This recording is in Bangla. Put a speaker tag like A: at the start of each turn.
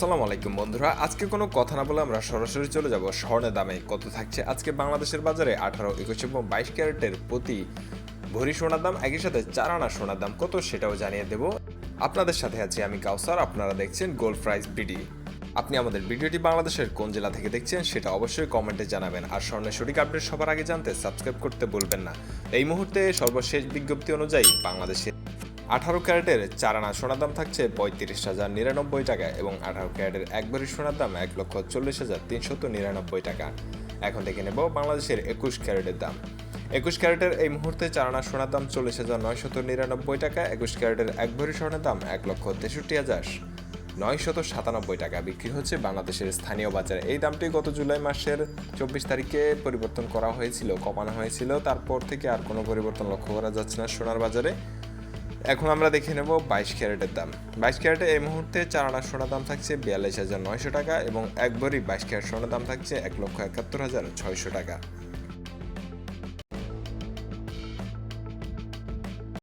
A: আসসালামু আলাইকুম বন্ধুরা। আজকে কোনো কথা না বলে আমরা সরাসরি চলে যাব স্বর্ণের দামে। কত থাকছে? আজকে বাংলাদেশের বাজারে আঠারো, একুশ এবং বাইশ ক্যারেটের প্রতি ভরি সোনার দাম, একই সাথে চার আনা সোনার দাম কত সেটাও জানিয়ে দেব। আপনাদের সাথে আছি আমি কাউসার, আপনারা দেখছেন গোল্ড প্রাইস বিডি। আপনি আমাদের ভিডিওটি বাংলাদেশের কোন জেলা থেকে দেখছেন সেটা অবশ্যই কমেন্টে জানাবেন। আর স্বর্ণের সঠিক আপডেট সবার আগে জানতে সাবস্ক্রাইব করতে বলবেন না। এই মুহূর্তে সর্বশেষ বিজ্ঞপ্তি অনুযায়ী বাংলাদেশে আঠারো ক্যারেটের চার আনা সোনার দাম থাকছে পঁয়ত্রিশ হাজার নিরানব্বই টাকা এবং আঠারো ক্যারেটের এক ভরি সোনার দাম এক লক্ষ চল্লিশ হাজার তিনশত নিরানব্বই টাকা। এখন থেকে নেব বাংলাদেশের একুশ ক্যারেটের দাম। একুশ ক্যারেটের এই মুহূর্তে চার আনা সোনার দাম চল্লিশ হাজার নয়শত নিরানব্বই টাকা, একুশ ক্যারেটের এক ভরি সোনার দাম এক লক্ষ তেষট্টি হাজার নয়শত সাতানব্বই টাকা বিক্রি হচ্ছে বাংলাদেশের স্থানীয় বাজারে। এই দামটি গত জুলাই মাসের চব্বিশ তারিখে পরিবর্তন করা হয়েছিল, কমানো হয়েছিল। তারপর থেকে আর কোনো পরিবর্তন লক্ষ্য করা যাচ্ছে না সোনার বাজারে। এখন আমরা দেখে নেব বাইশ ক্যারেটের দাম। বাইশ ক্যারেটে এই মুহূর্তে চার আনা সোনার দাম থাকছে বিয়াল্লিশ হাজার নয়শো টাকা এবং এক ভরি বাইশ ক্যারেট সোনার দাম থাকছে এক লক্ষ একাত্তর হাজার ছয়শো টাকা।